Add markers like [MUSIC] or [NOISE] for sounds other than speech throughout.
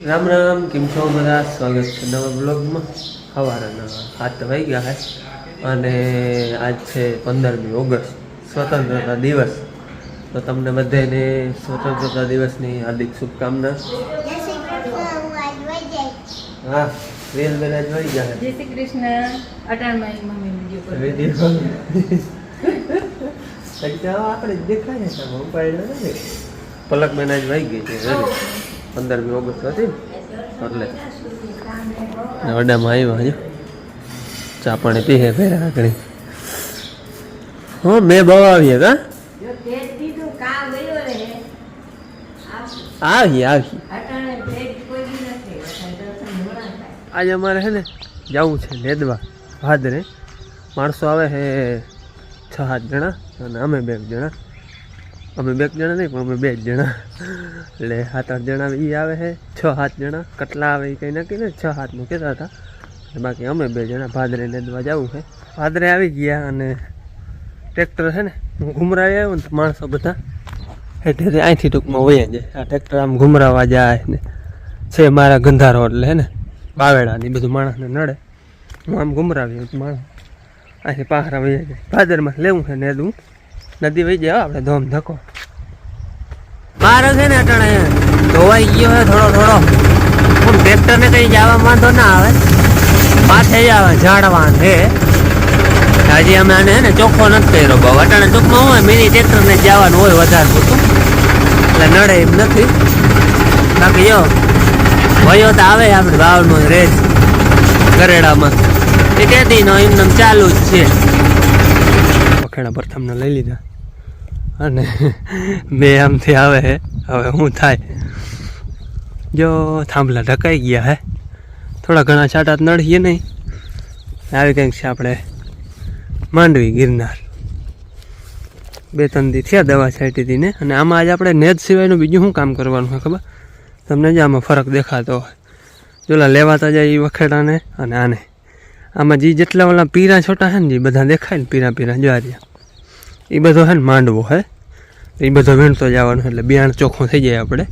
રામ રામ કેમ છો બધા? સ્વાગત છે નવા બ્લોગમાં. સવારના સાત ગયા છે અને આજ છે પંદરમી ઓગસ્ટ સ્વતંત્રતા દિવસ. તો તમને બધાને સ્વતંત્રતા દિવસની હાર્દિક શુભકામના. હા રેલ બેલ જ વહી ગયા જય શ્રી કૃષ્ણ. અટાણમાં મમ્મી વીડિયો [LAUGHS] આપણે દેખાય છે પલક બેન આજ વહી ગઈ છે. વેલી પંદરમી ઓગસ્ટ હતી. એટલે વડામાં આવ્યા હજુ. ચા પાણી પીએ ફેરા આગળ. હા મેં બહુ આવીએ કા આવી દર્શન મોડા થાય. આજે અમારે છે ને જવું છે લેદવા ભાદરે. માણસો આવે છે છ સાત જણા અને અમે બે જણા. અમે બે જણા નહીં, પણ અમે બે જ જણા. એટલે સાત આઠ જણા એ આવે છે, છ સાત જણા. કટલા આવે એ કંઈ નક્કી ને છ સાતનું કહેતા હતા. બાકી અમે બે જણા ભાદરે લેદવા જવું છે. ભાદરે આવી ગયા અને ટ્રેક્ટર છે ને, હું ઘુમરાવી આવ્યો ને માણસો બધા એટલે અહીંથી ટૂંકમાં વયા જાય. આ ટ્રેક્ટર આમ ઘુમરાવા જાય ને છે મારા ગંધારો એટલે હે ને બાવેડાની બધું માણસને નડે. હું આમ ઘુમરાવી માણસ અહીંથી પાહરા વહી જાય. ભાદરમાં લેવું છે ને દઉં નદી વહી જાય હો આપણે ધોમ ધકો. મારો છે ને અટાણે ધોવાઈ ગયો છે થોડો થોડો. પણ ટ્રેક્ટરને કંઈ જવા વાંધો ના આવે. માથે જ આવે ઝાડવા છે. હજી અમે આને ને ચોખ્ખો નથી કર્યો બહુ અટાણે ટૂંકમાં હોય મિની ટ્રેક્ટરને જવાનું હોય વધારે પૂરતું. એટલે નડે એમ નથી. બાકી જો વયો તો આવે આપણે ભાવનો રેજ ગરેડામાં. એ કેદી નો એમને ચાલુ જ છે. પ્રથમને લઈ લીધા. અને બે આમથી આવે હે. હવે શું થાય? જો, થાંભલા ઢકાઈ ગયા હે. થોડા ઘણા છાંટા નડીએ નહીં. આવી કંઈક છે આપણે માંડવી ગિરનાર. બે, ત્રણ દી થયા દવા છાંટી હતી ને અને આમાં આજે આપણે નેજ સિવાયનું બીજું શું કામ કરવાનું હોય ખબર? તમને જ આમાં ફરક દેખાતો હોય. જોલા લેવાતા જાય એ વખેડાને અને આને. આમાં જે જેટલા ઓલા પીરા છોટા છે ને જે બધા દેખાય ને પીરા પીરા જ્વારિયા એ બધો છે ને માંડવો હે. એ બધો વીણતો જવાનો એટલે બિયાણ ચોખ્ખું થઈ જાય આપણે.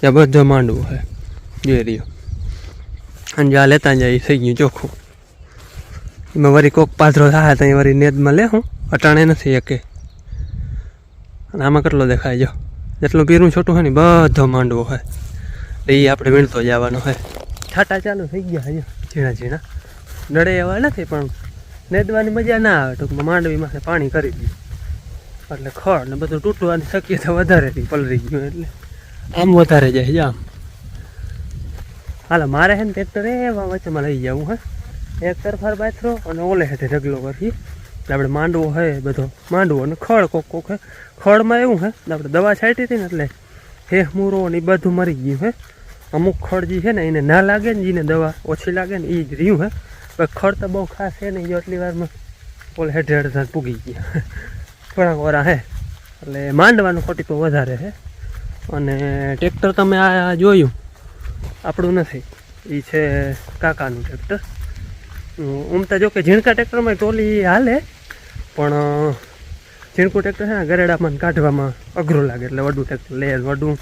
ત્યાં બધો માંડવો હે. જોઈ રહ્યો. અને જ્યાં લેતા જાય થઈ ગયું ચોખ્ખું. એમાં વળી કોક પાથરો થાય ત્યાં વળી નેદમાં લે હું. અટાણે નથી એકે. અને આમાં કેટલો દેખાય જો. જેટલું પીરું છોટું હોય ને બધો માંડવો હોય એ આપણે વીણતો જવાનો હોય છાટા ચાલુ થઈ ગયા હજુ ઝીણા ઝીણા. નડે એવા નથી પણ નેદવાની મજા ના આવે. ટૂંકમાં માંડવીમાં પાણી કરી દઈએ એટલે ખડ ને બધું તૂટવાની શક્યતા વધારે હતી પલરી ગયું એટલે. આમ વધારે જાય છે આમ. હાલો, મારે છે ને ટ્રેક્ટર એવા વચ્ચેમાં લઈ જવું હે. એક તરફાર બાથરો અને ઓલે હેઠે ઢગલો કરીએ આપણે માંડવો હે બધો. માંડવો અને ખડ કોક કોક હે. ખડમાં એવું હે આપણે દવા છાંટી હતી ને એટલે હે મૂરો ને એ બધું મરી ગયું હે. અમુક ખડ જે છે ને એને ના લાગે ને જેને દવા ઓછી લાગે ને એ જ રહ્યું હે. ખડ તો બહુ ખાસ છે ને એ એટલી વારમાં ઓલે હેઠે હેઠે પૂગી ગયા. થોડાક વરા હે. એટલે માંડવાનું ખોટી તો વધારે છે અને ટ્રેક્ટર તમે આ જોયું? આપણું નથી. એ છે કાકાનું ટ્રેક્ટર. ઉમતા જો કે ઝીણકા ટ્રેક્ટરમાં ટોલી હાલે, પણ ઝીણકું ટ્રેક્ટર છે ને, ગરેડામાં કાઢવામાં અઘરું લાગે. એટલે વડું ટ્રેક્ટર લે વડું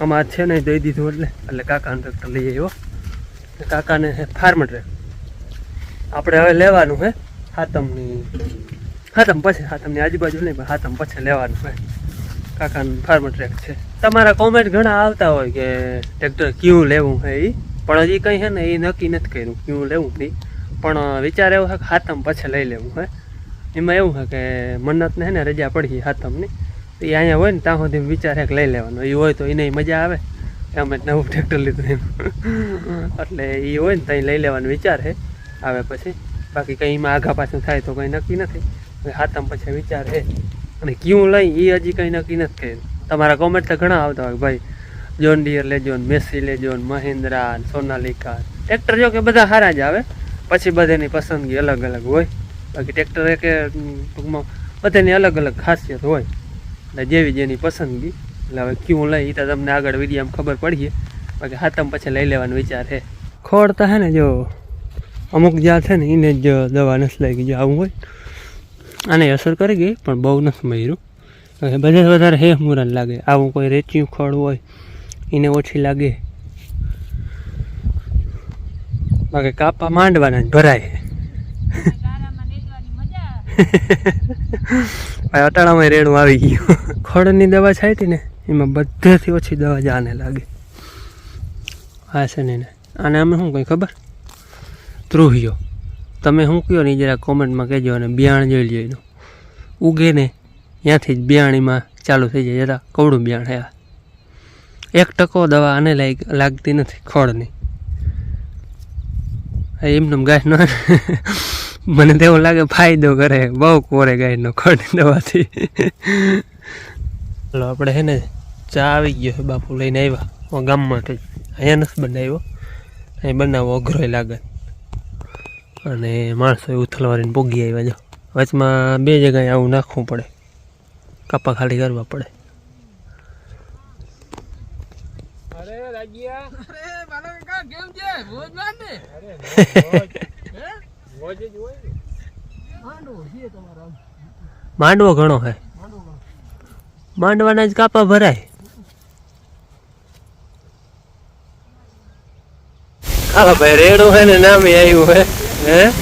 આમાં છે નહીં દઈ દીધું એટલે. એટલે કાકાનું ટ્રેક્ટર લઈ આવ્યો. ને કાકાને ફાર્મ ટ્રેક આપણે હવે લેવાનું હે હાતમની હાતમ પછી હાતમની આજુબાજુ નહીં, પણ હાતમ પછી લેવાનું હોય. કાકાનું ફાર્મ ટ્રેક છે. તમારા કોમેન્ટ ઘણા આવતા હોય કે ટ્રેક્ટર કયું લેવું હે એ પણ હજી કંઈ છે ને, એ નક્કી નથી કર્યું કયું લેવું નહીં પણ વિચાર એવો છે કે હાતમ પછી લઈ લેવું હે. એમાં એવું છે કે મન્નતને છે ને રજા પડી હાતમની તો એ અહીંયા હોય ને, ત્યાં સુધી વિચાર છે કે લઈ લેવાનો. એ હોય તો એને મજા આવે. અમે નવું ટ્રેક્ટર લીધું એમ. એટલે એ હોય ને ત્યાં લઈ લેવાનો વિચાર છે આવે પછી. બાકી કંઈ એમાં આઘા પાછું થાય તો કંઈ નક્કી નથી. હાથમ પછી વિચાર છે. અને ક્યું લઈ એ હજી કંઈ નક્કી નથી કર્યું. તમારા કોમેન્ટ તો ઘણા આવતા હોય, ભાઈ. જોન ડિયર લેજો ને મેસી લેજો ને મહિન્દ્રા સોનાલિકા ટ્રેક્ટર જો કે બધા સારા જ આવે. પછી બધાની પસંદગી અલગ અલગ હોય. બાકી ટ્રેક્ટર એક, ટૂંકમાં, બધાની અલગ અલગ ખાસિયત હોય. એટલે જેવી જેની પસંદગી. એટલે હવે ક્યું લઈ એ તો તમને આગળ વિડીયામાં ખબર પડીએ. બાકી હાથમ પછી લઈ લેવાનો વિચાર છે. ખોડ તો હે ને જો, અમુક જ્યાં છે ને એને જ દવા નથી લાગી. જો આવું હોય આને અસર કરી ગઈ, પણ બહુ નથી મર્યું. બધા વધારે હે મુરન લાગે. આવું કોઈ રેચ્યું ખડ હોય, એને ઓછી લાગે. બાકી કાપા માંડવાના ભરાય. ભાઈ અટાણામાં રેણું આવી ગયું. ખડની દવા છાંટી ને, એમાં બધેથી ઓછી દવા જ આને લાગે. હા છે ને આને અમે શું કંઈ ખબર? ત્રુહિયો તમે શું કહો ને જરા કોમેન્ટમાં કહેજો અને બિયાણ જોઈ લ્યો એનું. ઉગે ને ત્યાંથી જ બિયાણીમાં ચાલુ થઈ જાય, જરા કવડું બિયાણ હે એક ટકો દવા આને લાગતી નથી ખોળની. એમને ગાય ન [LAUGHS] મને તો એવું લાગે ફાયદો કરે, બહુ કોરે ગાયનો ખોળની દવાથી. ચાલો આપણે હે ને ચા આવી ગયો છે બાપુ લઈને આવ્યા ગામમાંથી અહીંયા નથી બનાવ્યો. અહીં બનાવવો અઘરોય લાગે. અને માણસો ઉથલવારીને ભોગી આવ્યા જો. વચમાં બે જગ્યાએ આવું નાખવું પડે. કાપા ખાલી કરવા પડે. માંડવો ઘણો હે. માંડવાના જ કાપા ભરાય. હા ભાઈ રેડું હે ને નામે આવ્યું હે. હે?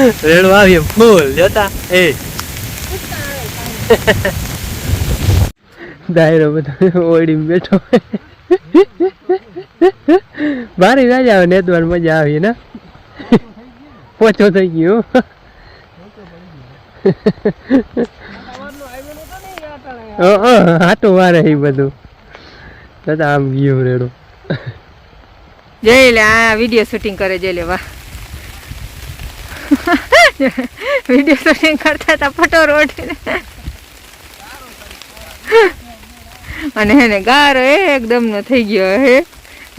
[LAUGHS] રેડું આવ્યું ફૂલ જોતા? એ. [LAUGHS] દાયરો બધો ઓડીમાં બેઠો બારી રાજા આવે નેતવાર મજા આવી ને? [LAUGHS] પોચો થઈ ગયો. હાટું મારે એ બધું. દાદા આમ ગયું રેડું. જઈ લે આ વીડિયો શૂટિંગ કરે જઈ લે વાહ. વીડિયો શૂટિંગ કરતા હતા ફટો રોડ અને હે ને ગારો એકદમ નો થઈ ગયો હે.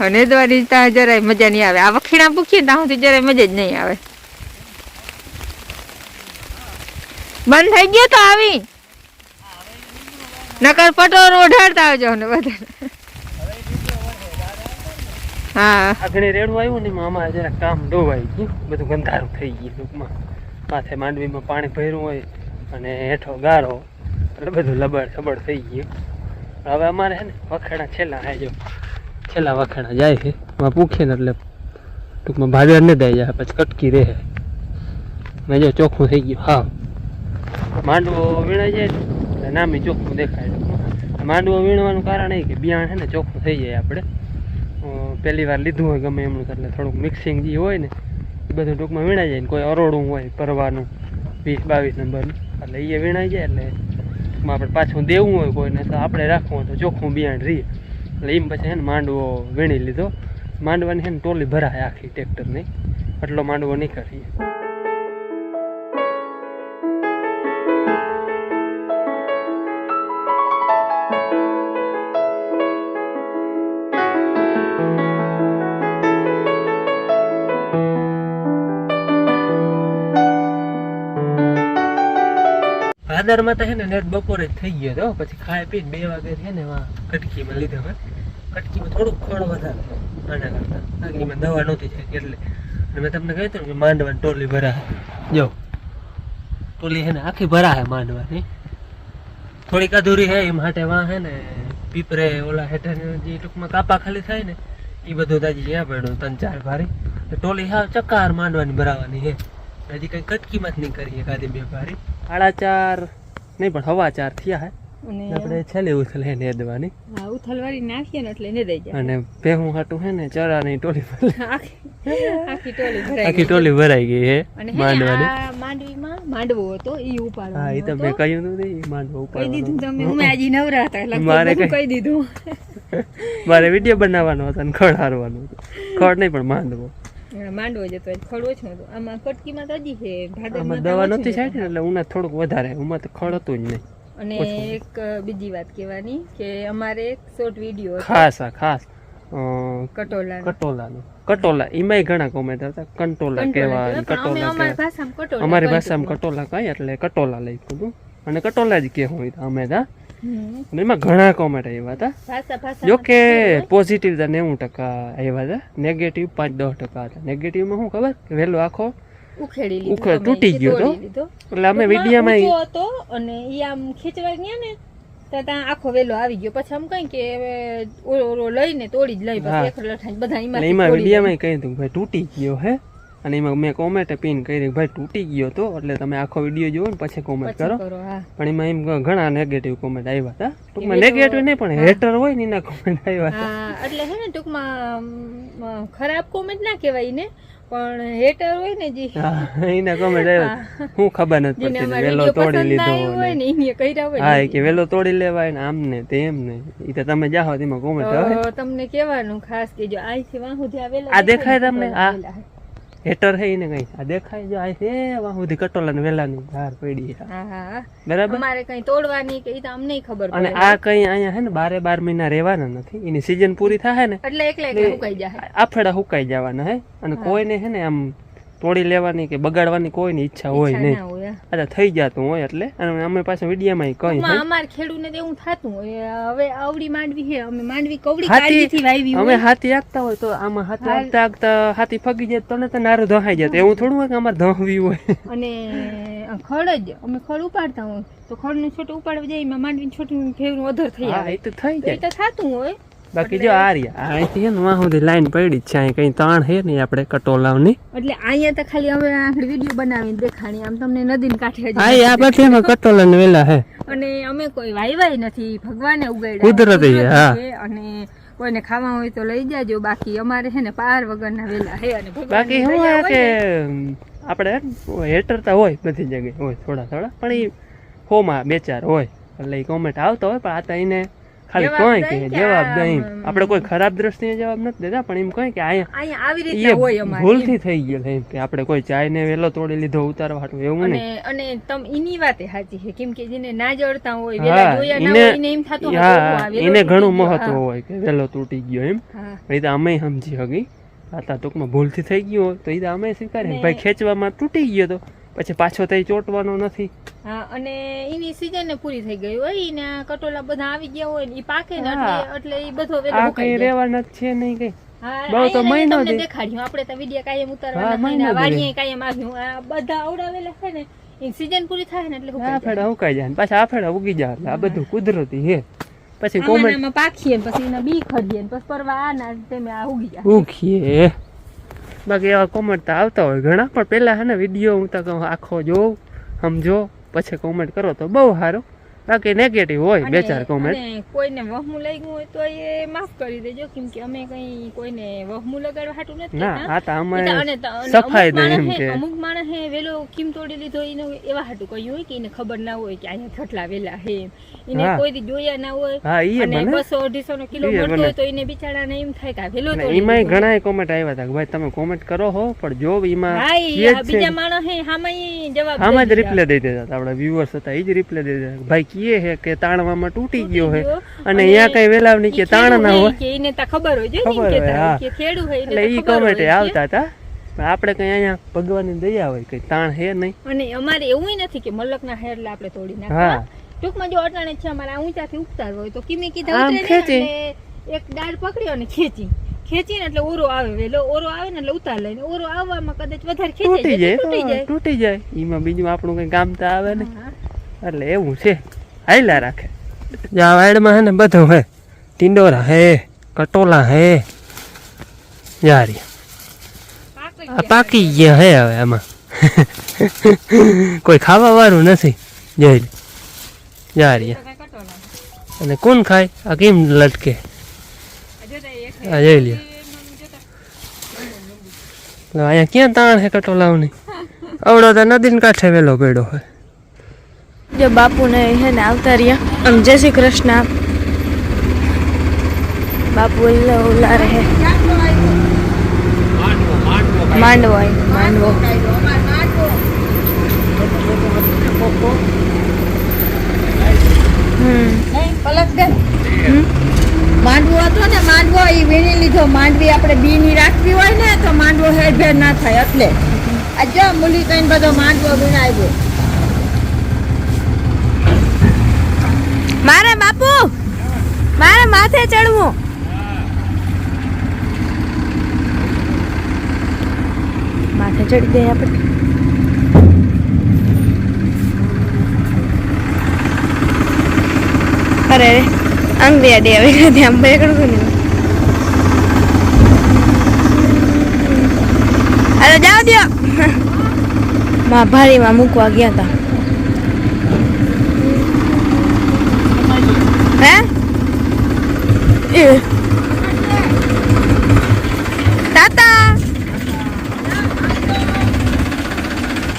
અને દ્વારી ત્યાં જરાય મજા નહીં આવે. આ વખીણા પૂખીએ ત્યાં સુધી જરાય મજા જ નહીં આવે. બંધ થઈ ગયો તો આવી. નકર પટોર ઓઢાડતા આવજો ને બધા. હા. આગળ રેડું આવ્યું ને અમારે જરા કામ ડોવાઈ ગયું. બધું ગંધારું થઈ ગયું ટૂંકમાં. માથે માંડવીમાં પાણી ભર્યું હોય અને હેઠો ગારો. એટલે બધું લબડ સબડ થઈ ગયું. હવે અમારે છે ને વખાણા છેલ્લા હે જો. છેલ્લા વખાણા જાય છે. એમાં પૂખે ને એટલે ટૂંકમાં ભાદર ને દઈ જાય, પછી કટકી રહે. મેં જો ચોખ્ખું થઈ ગયું. હા. માંડવો વીણાઈ જાય નામી ચોખ્ખું દેખાય. માંડવો વીણવાનું કારણ એ કે બિયાણ છે ને ચોખ્ખું થઈ જાય આપણે. પહેલી વાર લીધું હોય ગમે એમનું, એટલે થોડુંક મિક્સિંગ જે હોય ને, એ બધું ટૂંકમાં વીણાઈ જાય ને, કોઈ અરોડું હોય પરવાનું વીસ બાવીસ નંબરનું, એટલે એ વીણાઈ જાય, એટલે ટૂંકમાં આપણે પાછું દેવું હોય કોઈને, તો આપણે રાખવું હોય તો ચોખ્ખું બિયાણ રહીએ એટલે એમ પછી હે ને માંડવો વીણી લીધો, માંડવાની છે ને ટોલી ભરાય આખી ટ્રેક્ટરની, આટલો માંડવો નીકળીએ. ભાદરમાં તો છે ને નેટ બપોરે થઈ ગયો તો પછી ખાઈ પીને બે વાગે છે ને એમાં કટકીમાં લીધા હોય. કટકીમાં થોડુંક ખોળ વધારે આના કરતાં. આગળીમાં દવા નહોતી થઈ એટલે. અને મેં તમને કહ્યું હતું કે માંડવાની ટોલી ભરા જો. ટોલી છે ને આખી ભરા હે માંડવાની. થોડીક અધૂરી હે એ માટે વાં હે ને પીપરે ઓલા હેઠળ જે ટૂંકમાં કાપા ખાલી થાય ને એ બધું દાજી જ્યાં પડ્યું, ત્રણ ચાર ભારી. ટોલી હા ચકાર માંડવાની ભરાવાની હે. હજી કઈ કટકીમાં જ નહીં કરીએ કાદી બે ભારી. સાડા ચાર. નહીં પણ હવા ચાર થયા હે. આપણે છેલ્લે ઉથલ હે નેદવાની. હા ઉથલવારી નાખીએ ને એટલે ને દઈ જાય. અને ભેહું હાટું હે ને ચરાની ટોલી. [LAUGHS] આખી ટોલી ભરાઈ આખી ગઈ. ટોલી ભરાઈ ગઈ હે ને માંડવાની. માંડવી માંડવીમાં માંડવો હતો ઈ ઉપાડો હા એ તમે. કહ્યું નથી ઈ માંડવો કહી દીધું તમે હું આજી નવરા હતા એટલે મારે કહી દીધું. [LAUGHS] મારે વીડિયો બનાવવાનો હતો અને ખડ હારવાનું હતું. ખડ નહીં પણ માંડવો. માંડવો જતો ખડ ઓછું હતું આમાં કટકીમાં તો હજી છે ભાદરમાં દવા નથી છાંટી એટલે ઉના થોડુંક વધારે ઉમાં તો ખડ હતું જ નહીં. અને એક બીજી વાત કહેવાની કે અમારે એક શોર્ટ વીડિયો ખાસ આ ખાસ. કટોલા કટોલાનું. કટોલા એમાંય ઘણા કોમેન્ટ હતા. કંટોલા કહેવાય કટોલા અમારી ભાષામાં કટોલા કહી એટલે કટોલા લઈ કીધું અને કટોલા જ કે હોય અમે તા. અને એમાં ઘણા કોમેન્ટ આવ્યા હતા. જો કે પોઝિટિવ હતા નેવું ટકા આવ્યા હતા. નેગેટિવ પાંચ દસ ટકા હતા. નેગેટિવમાં શું ખબર? કે વહેલો આખો ઉખેડી લીધો ઉખે- અમે, તૂટી ગયો હતો. એટલે અમે વિડીયામાં હતો અને ઈ આમ ખીચવા ગયા ને ત્યાં આખો વેલો આવી ગયો. પછી આમ કઈ કે ઓરો લઈને તોડી જ લઈ પછી એક લઠાઈ બધા એમાં વિડીયામાં કહી ભાઈ તૂટી ગયો હે. અને એમાં મેં કોમેન્ટ પિન કરી ભાઈ તૂટી ગયો હતો એટલે તમે આખો વીડિયો જોવો ને પછી કોમેન્ટ કરો. પણ એમાં એમ ઘણા નેગેટિવ કોમેન્ટ આવ્યા હતા. ટૂંકમાં નેગેટિવ નહીં પણ હેટર હોય ને એના કોમેન્ટ આવ્યા હતા. એટલે હે ને ટૂંકમાં ખરાબ કોમેન્ટ ના કહેવાય ને પણ હેટર હોય ને જી. એના કોમેન્ટ આવ્યા. હું. ખબર નથી પડતી વેલો તોડી લીધો હોય ને એને કર્યા હોય હા કે વેલો તોડી લેવાય ને આમ ને તેમ ને. એ તો તમે જાઓ તેમાં કોમેન્ટ આવે. તમને કહેવાનું ખાસ કે જો અહીંથી વાહુ સુધી આવેલા આ દેખાય તમને? આ? હેટર હે ને કઈ. આ દેખાય જો આ હે વાહ સુધી કટોલા ને વેલાની ધાર પડી છે. હા હા બરાબર? અમારે કઈ તોડવાની કે ઈ તો અમને ખબર અને આ કઈ અહીંયા હે ને બારે બાર મહિના રહેવાના નથી. એની સીઝન પૂરી થાય ને એટલે એકલા એકલા સુકાઈ જાય આફડા હુકાઈ જવાના હે. અને કોઈને હે ને આમ તોડી લેવાની કે બગાડવાની કોઈની ઈચ્છા હોય નહીં. અચ્છા થઈ જતું હોય એટલે. અને અમે પાછા વિડીયામાં કઈ અમાર ખેડૂને તો એવું થતું હોય. હવે આવડી માંડવી છે. અમે માંડવી કવડી હાથી- કાળજીથી વાવી અમે હોય હાથી આગતા હોય તો આમાં હાથી આગતા આગતા હાથી ફગી જાય તો ને તો નારું ધહાઈ જાય. એવું થોડું હોય કે અમાર ધહવી હોય? અને ખડ જ અમે ખડ ઉપાડતા હોય. તો ખડનું છોટું ઉપાડવા જાય એમાં માંડવીનું છોટું ફેવરું અધર થઈ આવે. એ તો થઈ જાય એ તો થતું હોય. બાકી જો આ રહ્યા. આ અહીંથી હે ને વાહ સુધી લાઈન પડી છે. અહીં કઈ તાણ હે નહીં આપણે કટોલાવની. એટલે અહીંયા તો ખાલી હવે આખડી વીડિયો બનાવીને દેખાણી આમ તમને નદીને કાંઠે હા આ પાછી એમાં કટોલા ને વેલા હે. અને અમે કોઈ વાયવાય નથી. ભગવાને ઉગાડ્યા. કુદરતી હા. અને કોઈને ખાવા હોય તો લઈ જાજો. બાકી અમારે છે ને પાર વગરના વેલા હે અને બાકી હોય કે ને, આપણે હેટરતા હોય બધી જગ્યાએ. હોય થોડા થોડા. પણ એ હોમાં બે ચાર હોય. એટલે એ કોમેન્ટ આવતો હોય પણ આ તો એને ખાલી કોઈ કે જવાબ દઈ આપણે કોઈ ખરાબ દ્રષ્ટિએ જવાબ નથી દેતા પણ એમ કહે કે અહીંયા આવી રીતે હોય અમારે. ભૂલથી થઈ ગયો એમ કે આપણે કોઈ ચાય ને વેલો તોડી લીધો ઉતારવા હાટું એવું નહીં. અને તમ એની વાતે સાચી છે. કેમ કે જેને ના જડતા હોય વેલા જોયા ના હોય એને એમ થતું હોય હા એને ઘણું મહત્વ હોય કે વેલો તૂટી ગયો એમ. એ તો અમે સમજી હગી. આ ટૂંકમાં ભૂલથી થઈ ગયો તો એ તો અમે સ્વીકારી. ભાઈ ખેંચવામાં તૂટી ગયો તો પછી પાછો તો ચોટવાનો નથી. હા અને એની સીઝન પૂરી થઈ ગઈ હોય ને કટોલા બધા આવી ગયા હોય ને એ પાકે ને એટલે એટલે ઈ બધો વેલો આ કઈ રહેવાના છે નહીં કઈ. બહુ તો મહિનો. દેખાડ્યું. આપણે તો વીડિયો કાયમ ઉતારવાના થી. વાડીએ કાયમ આવ્યું. આ બધા આવડાવેલા છે ને સીઝન પૂરી થાય ને એટલે આ ફેડા ઉકાઈ જાય પાછા આ ફેડા ઉગી જાય આ બધું કુદરતી હે પછી પાખીએ કોમેન્ટ આમાં પછી એના બી ખડીએ ને પછી પરવા આ ના તેમે આ ઉગી જાય. ઉખીએ બાકી એવા કોમેન્ટ તો આવતા હોય ઘણા, પણ પહેલાં હે ને વીડિયો હું તો આખો જોઉં, સમજો, પછી કોમેન્ટ કરો તો બહુ સારું. બાકી નેગેટિવ હોય બે ચાર કોમેન્ટ કોઈને વહમું લાગ્યું હોય તો એ માફ કરી દેજો કેમ કે અમે કઈ કોઈને વહમું લગાડવા હાટું નથી ના. આ તો અમે સફાઈ દે એમ કે. અમુક માણસે વેલો કિમ તોડી લીધો એને એવા હાટું કહ્યું હોય કે એને ખબર ના હોય કે અહીંયા થટલા વેલા હે એને કોઈ દી જોયા ના હોય હા ઈ અને બને. બસો અઢીસો નો કિલો મળતો હોય તો એને બિચારાને એમ થાય કે વેલો તો એમાં ઘણા કોમેન્ટ આવ્યા હતા કે ભાઈ તમે કોમેન્ટ કરો હો પણ જો એમાં હા બીજા માણસ હે હામાં જવાબ હામાં જ દઈ રિપ્લે દઈ દેતા આપણા વ્યુઅર્સ હતા એ જ રિપ્લે દઈ દેતા ભાઈ કીએ હે કે તાણવામાં તૂટી ગયો હે. અને અહીંયા કઈ વેલાવ નહીં કે તાણ ના હોય એને તો ખબર હોય ખબર હોય, હા. એટલે ઈ ખબર કોમેન્ટ હોય કે- આવતા હતા આપણે કઈ અહીંયા ભગવાનની દયા હોય કઈ તાણ હે નહીં. અને અમારે એવું નથી કે મલકના હેર આપણે તોડી. નાખવા. ટૂંકમાં જો અટાણે છે અમારા ઊંચાથી ઉગતા હોય તો કિમી કીધા ઉતરે. એક ડાળ પકડ્યો અને ખેંચી. ખેંચીને એટલે ઓરો આવે વેલો ઓરો આવે ને એટલે ઉતાર લઈને ઓરો આવવામાં કદાચ વધારે ખેંચી જાય જાય તૂટી જાય. તૂટી જાય. એમાં બીજું આપણું કઈ કામ તો આવે ને એટલે એવું છે. હાઈલા રાખે. જા વાડમાં હે ને બધું હે. ટિંડોરા હે, કટોલા હે. પાકી આ પાકી ગયા હે હવે આમાં. કોઈ ખાવા વાળું નથી. જોઈ યારી અને કોણ ખાય? આ કેમ લટકે? આ જોઈ લ્યો. અહીંયા ક્યાં તાણ હે કટોલાઓની? અવડો તો નદીને કાંઠે વેલો પડ્યો હોય જો બાપુને હે ને આવતા રહ્યા. આમ જય શ્રી કૃષ્ણ. બાપુ ઓલા રહે. માંડવો માંડવો. હમ. માંડવો હતો ને માંડવો એ વીણી લીધો. માંડવી આપણે બીની રાખવી હોય ને તો માંડવો હેરભેર ના થાય એટલે. આ જો મૂલી કઈ બધો માંડવો વીણાવ્યો. મારે બાપુ! મારે માથે ચડવું. માથે ચડી જઈએ આપણે. અરે આડી આવી ગઈ ત્યાં બેકડું નહીં અરે જાવ દો માં ભારીમાં મૂકવા ગયા હતા. હે એ